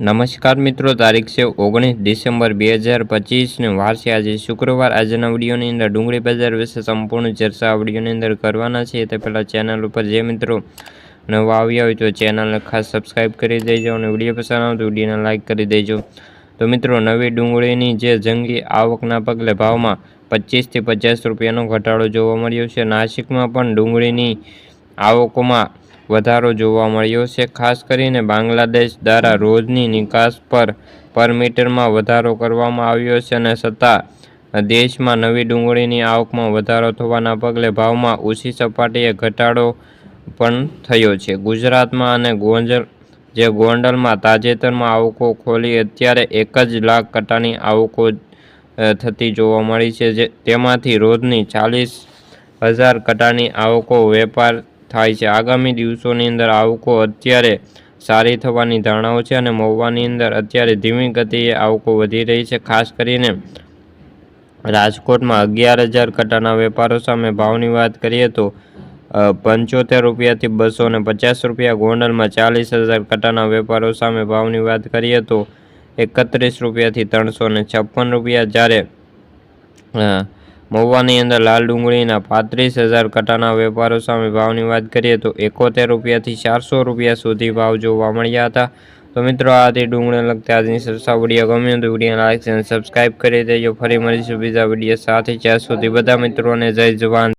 નમસ્કાર મિત્રો, તારીખ છે ઓગણીસ ડિસેમ્બર બે હજાર પચીસને. વાર આજે શુક્રવાર. આજના વિડીયોની અંદર ડુંગળી બજાર વિશે સંપૂર્ણ ચર્ચા આ વિડીયોની અંદર કરવાના છે. તે પહેલાં ચેનલ ઉપર જે મિત્રો નવા આવ્યા હોય તો ચેનલને ખાસ સબસ્ક્રાઈબ કરી દેજો અને વીડિયો પસંદ આવે તો વિડીયોને લાઇક કરી દેજો. તો મિત્રો, નવી ડુંગળીની જે જંગી આવકના પગલે ભાવમાં પચીસથી પચાસ રૂપિયાનો ઘટાડો જોવા મળ્યો છે. નાસિકમાં પણ ડુંગળીની આવકોમાં વધારો જોવા મળ્યો છે. ખાસ કરીને બાંગ્લાદેશ દ્વારા રોજની નિકાસ પર પર મીટરમાં વધારો કરવામાં આવ્યો છે અને છતાં દેશમાં નવી ડુંગળીની આવકમાં વધારો થવાના પગલે ભાવમાં ઊંચી સપાટીએ ઘટાડો પણ થયો છે. ગુજરાતમાં અને ગોંજલ જે ગોંડલમાં તાજેતરમાં આવકો ખોલી, અત્યારે એક જ લાખ કટાની આવકો થતી જોવા મળી છે. જે તેમાંથી રોજની ચાલીસ હજાર કટાની આવકો વેપાર થાય છે. આગામી દિવસોની અંદર આવકો અત્યારે સારી થવાની ધારણાઓ છે અને મહુવાની અંદર અત્યારે ધીમી ગતિએ આવકો વધી રહી છે. ખાસ કરીને રાજકોટમાં અગિયાર હજાર કટાના વેપારો સામે ભાવની વાત કરીએ તો પંચોતેર રૂપિયાથી બસો ને પચાસ રૂપિયા, ગોંડલમાં ચાલીસ હજાર કટાના વેપારો સામે ભાવની વાત કરીએ તો, એકત્રીસ રૂપિયાથી ત્રણસો ને છપ્પન રૂપિયા જ્યારે મહુવાની અંદર લાલ ડુંગળીના પાંત્રીસ હજાર કટાના વેપારો સામે ભાવની વાત કરીએ તો એકોતેર રૂપિયાથી ચારસો રૂપિયા સુધી ભાવ જોવા મળ્યા હતા. તો મિત્રો આથી હતી ડુંગળી લગતા આજની સરસા વીડિયો. ગમ્યો તો વીડિયો લાઈક અને સબસ્ક્રાઈબ કરી દેજો. ફરી મળીશું બીજા વીડિયો સાથે. ત્યાં સુધી બધા મિત્રોને જય જવાન.